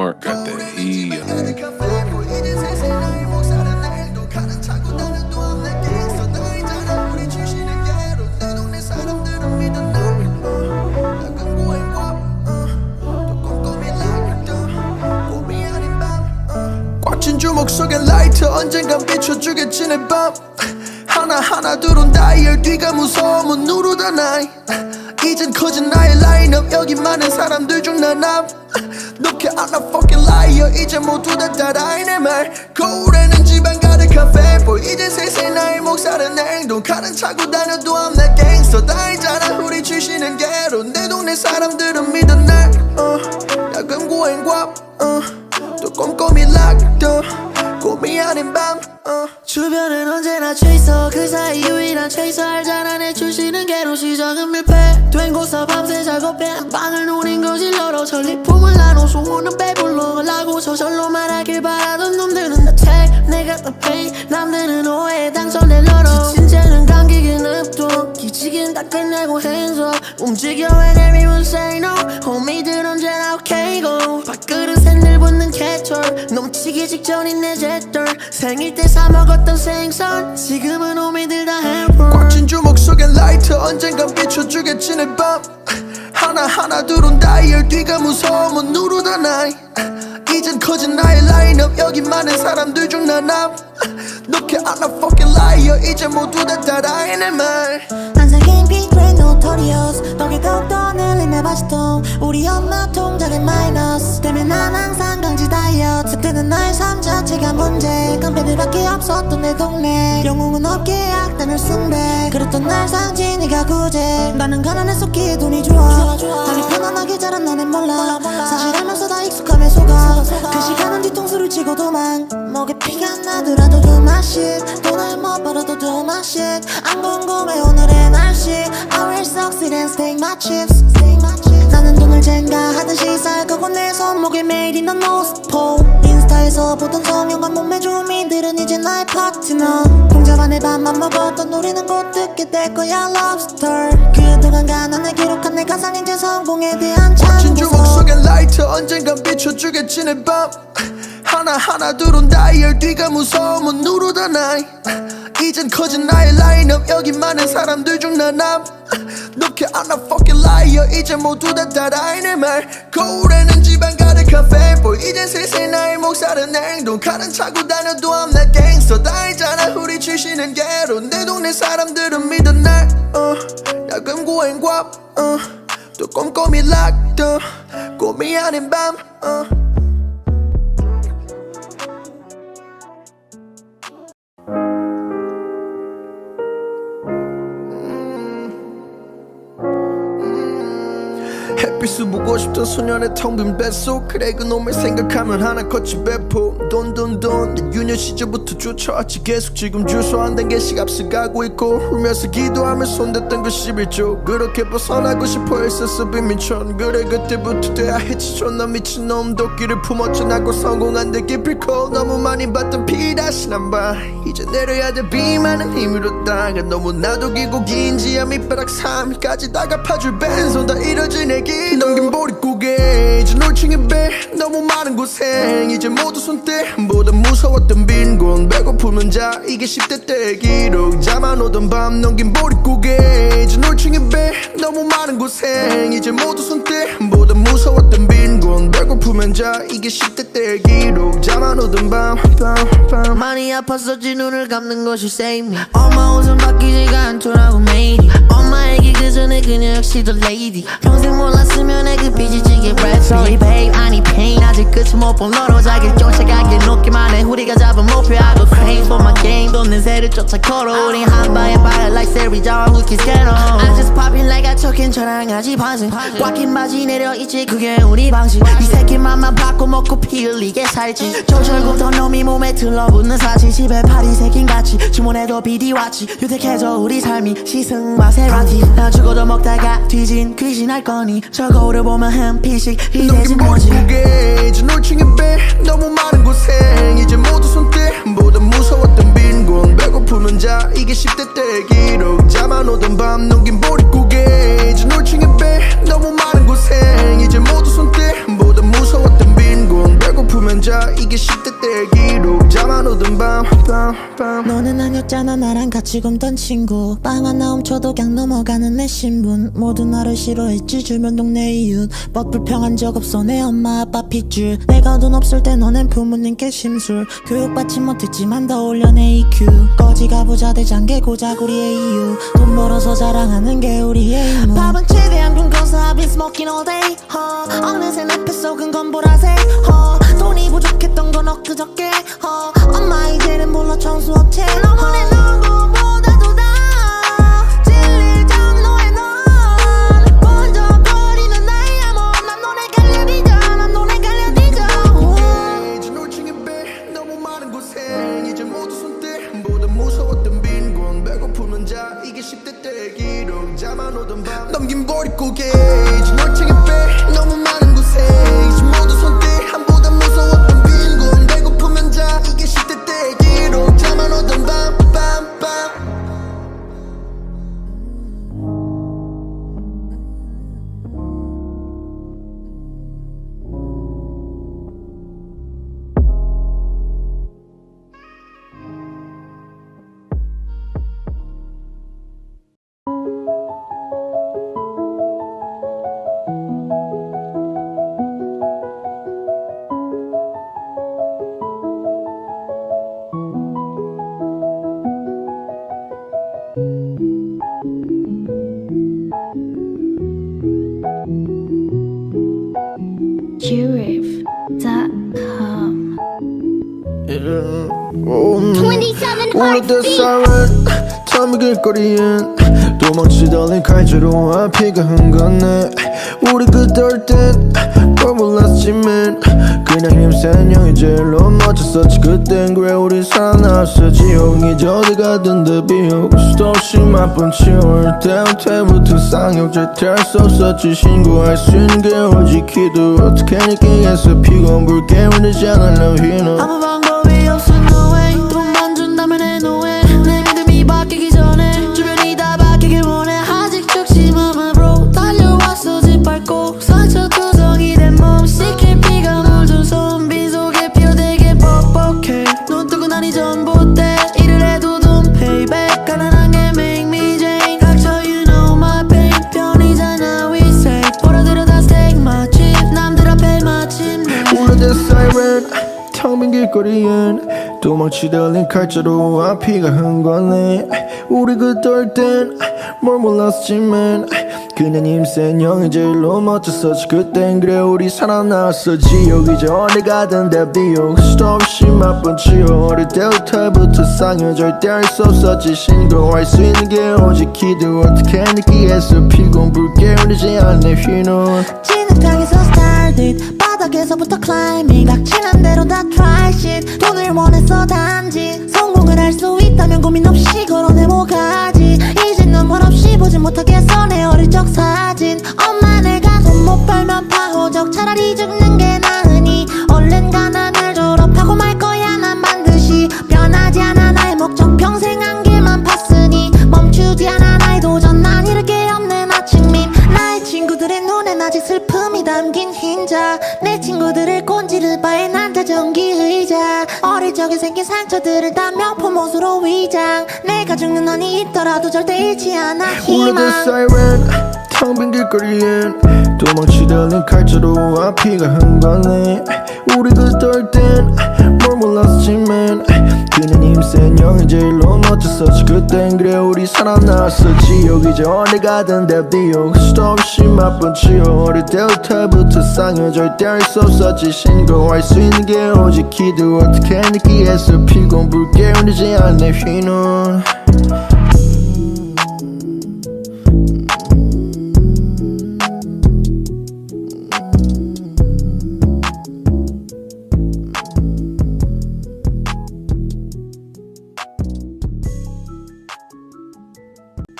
Mark got that heat. 꽉진 주먹 속에 언젠간 비춰주겠지 내밤 하나하나 들어온 다이얼 뒤가 무서우면 누르다 나이 이젠 커진 나의 라인업. 여기 많은 사람들 중 나남. 높게 안아 fucking liar. 이제 모두 다 따라해 내말. 거울에는 집안 가득한 fanboy 이제 세세 나의 목살은 행동. 칼은 차고 다녀도 I'm not gangster. 다 알잖아 우리 출신은 개로 내 동네 사람들은 믿어 날. 어, 야금 고행과. 어, 또 꼼꼼히 락도 아닌 밤. 어. 주변은 언제나 최서 그 사이 유일한 최서 알잖아 내 출신은 개로 시작은 밀폐. 된 곳서 밤새 뺀 방을 노린 거지 러러 전리품을 나눠. 소문은 배불러. 라고 저절로 말하길 바라던 놈들은 다 take 내가 다 pay. 남들은 오해에 당선될 러러. 진짜는 감기긴 흡도 기지긴 다 끝내고 hands up 움직여 when everyone say no. 호미들 언제나 okay go. 밥그릇 넘치기 직전인 내 제떨 생일 때 사 먹었던 생선. 지금은 호미들 다 햄버 꽉진 주먹 속에 라이터 언젠간 비춰주겠지 내밤. 하나하나 들어온 다이얼 뒤가 무서우면 누르다 나이. 이젠 커진 나의 라인업. 여기 많은 사람들 중 나남. 높게 안아 fucking liar. 이제 모두 다 따라해 내말. 난생긴 빅브랜드 노토리어스 덕에 더욱더 늘린 내 바지통. 우리 엄마 통장에 마이너스. 때문에 난 항상 다이어트 그때는 나의 삶 자체가 문제. 깡패들밖에 없었던 내 동네. 영웅은 없게 악단을 숭배 그랬던 날 상진이가 구제. 나는 가난했었기에 돈이 좋아. 달리 편안하게 자란 너넨 몰라. 사실 알면서 다 익숙함에 속아. 그 시간은 뒤통수를 치고 도망. 목에 피가 나더라도 두 마씩 돈을 못 벌어도 두 마씩 안 궁금해 오늘의 날씨. I will succeed and stay my chips. 나는 돈을 쟁가하듯이 살 거고 내 손목에 있는 노스포. 인스타에서 보던 성형한 몸매 주민들은 이제 나의 파트너. 동자반에 밥만 먹었던 우리는 곧 듣게 될 거야 lobster. 그동안 가난에 기록한 내 가상 이제 성공에 대한 참고서 속에 라이터 언젠간 비춰주겠지 내밤. 하나하나 들어온 다이얼 뒤가 무서우면 누르다 나이 이젠 커진 나의 라인업. 여기 많은 사람들 중 나남. 높게 안아 fucking liar. 이제 모두 다 따라해 내말. 거울에는 집안 가득한 fanboy 이젠 세세 나의 목살은 행동. 칼은 차고 다녀도 I'm not gangster. 다 알잖아 우리 출신은 개로. 내 동네 사람들은 믿어 날. 어, 야금 고행과 어. 또 꼼꼼히 락도 꿈이 아닌 밤. 어. 햇빛을 보고 싶던 소년의 텅 빈 뱃속. 그래 그놈을 생각하면 하나 컸지 배포 돈돈돈. 내 유년 시절부터 쫓아왔지. 계속 지금 주소 한 단계씩 앞서가고 있고 울면서 기도하며 손댔던 그 11조. 그렇게 벗어나고 싶어 했었어 빈민촌. 그래 그때부터 돼야 했지 존나 미친놈 도끼를 품었지 나고 성공한 데 기필코. 너무 많이 봤던 피 다시 난봐 이제 내려야 돼. 비많은 힘으로 다가 너무 나도 길고 긴지야 밑바닥 3일까지 다 갚아줄 벤손 다 이뤄진 내기. 넘긴 보릿고개. 이제 놀칭의 배. 너무 많은 고생. 이제 모두 손대 보다 무서웠던 빈곤. 배고프면 자. 이게 10대 때의 기록. 잠안 오던 밤 넘긴 보릿고개. 이제 놀칭의 배. 너무 많은 고생. 이제 모두 손대 보다 무서웠던 빈곤. 배고프면 자. 이게 10대 때의 기록. 잠안 오던 밤, 밤, 밤. 많이 아팠었지 눈을 감는 것이 save me. 엄마 옷은 바뀌지가 않더라고 매일이 엄마에게 그 전에 그녀 역시 the lady. 평생 몰랐으면 애그 삐지지게 rap Sorry babe. 아니 pain. 아직 끝을 못본 너로 자기를 쫓아가길 놓기만 해. 우리가 잡은 목표하고 crave for my game. 돈 냄새를 쫓아 걸어. 우린 한 방에 fire like Siri 자와 who keeps getting on I'm just popping like I took 저랑하지 반승 꽉낀 바지 내려 있지 그게 우리 방식 이 새끼 맘만 바꿔 먹고 피 흘리게 살지. 조절부터 놈이 몸에 들러붙는 사실 집에 파리 새낀 같이 주문해도 비디 왔지 유택해져 우리 삶이. 시승 마세라티. 나 죽어도 먹다가 뒤진 귀신 할 거니. 저 거울을 보면 이 넘긴 돼진 거지? 머릿고개 이제 놀칭의 배. 너무 많은 고생. 이제 모두 손대 보다 무서웠던 빈곤. 배고프면 자. 이게 10대 때의 기록. 잠안 오던 밤 넘긴 보릿고개. 이제 놀칭의 배. 너무 많은 고생. 이제 모두 손대 보다 무서웠던 빈 곤 자. 이게 10대 때의 기록. 잠안 오던 밤밤밤. 너는 아니었잖아. 나랑 같이 굶던 친구. 빵 하나 훔쳐도 그냥 넘어가는 내 신분. 모두 나를 싫어했지. 주변 동네 이웃. 법 불평한 적 없어. 내 엄마 아빠 핏줄. 내가 돈 없을 때 너넨 부모님께 심술. 교육받지 못했지만 더 올려 내 EQ 거지가 부자 대장계 고작 우리의 이유. 돈 벌어서 자랑하는 게 우리의 임무 밥은 최대한 굶고서 I've been smoking all day huh. 어느새 내 뱃속은 건 보라색 huh. 돈이 부족했던 건 엊그저께. huh. 엄마 이제는 몰라 청소업체. 너무내 누구보다도 다 진리 장로에 넌 번쩍거리는 나의 암호. 난 너네 갈려디져 난 너네 갈려디져 이제 놀칭에 배 너무 많은 곳에. 이제 모두 손때보다 무서웠던 빈곤. 배고프면 자 이게 10대 때의 기록. 오던 밤 넘긴 보릿고개 이제 놀칭에 27 울었던 heartbeat. 사람 처음 길거리엔 도망치던 칼자루 앞이가 흥건해. 우리 그떨 땐뭘 몰랐지만 그냥 힘센 형이 제일로 멋졌었지. 그땐 그래 우리 살아났어 지옥이 저리 가던 데 비옥 수도 없이 맛본 치열 때부터 쌍욕 절대 할수 없었지. 신고할 수 있는 게 오직 기도. 어떻게 느끼겠어? 피곤 불 깨우르지 않아 love you 텅빈 길거리엔 도망치던 칼자루 앞이가 흥건해. 우리 그떨 땐뭘 몰랐지만 그냥 힘센 형이 제일로 멋졌었지. 그땐 그래 우리 살아났어 지옥이 저리 가던데 비옥 수도 없이 맛본 치욕 어릴 때부터 쌍욕 절대 할 수 없었지. 신고할 수 있는 게 오직 기도 어떻게 느끼겠어. 피곤불 깨우리지 않네 휘노. 진흙탕에서 started 바닥에서부터 climbing. 닥치는 대로 다 try shit. 돈을 원했어 단지 성공을 할 수 있다면 고민 없이 걸어내 뭐가지. 이젠 눈물 없이 보지 못 슬픔이 담긴 흰자. 내 친구들을 꼰지를 바에 난 자 전기 의자. 어릴 적에 생긴 상처들을 다 명품 옷으로 위장. 내가 죽는 한이 있더라도 절대 잃지 않아. 희망. 사이렌 텅빈 길거리엔 도망치던 칼자루 앞이가 흥건해. 우리 그떨 땐뭘 몰랐지만 그냥 힘센 형이 제일로 멋졌었지. 그땐 그래 우리 살아났어 지옥이 저리 가던데 비옥 수도 없이 치욕 어릴 때부터 쌍욕 절대 할 수 없었지. 신고할 수 있는 게 오직 기도 어떻게 느끼겠어 피곤불 깨우리지 않네 휘노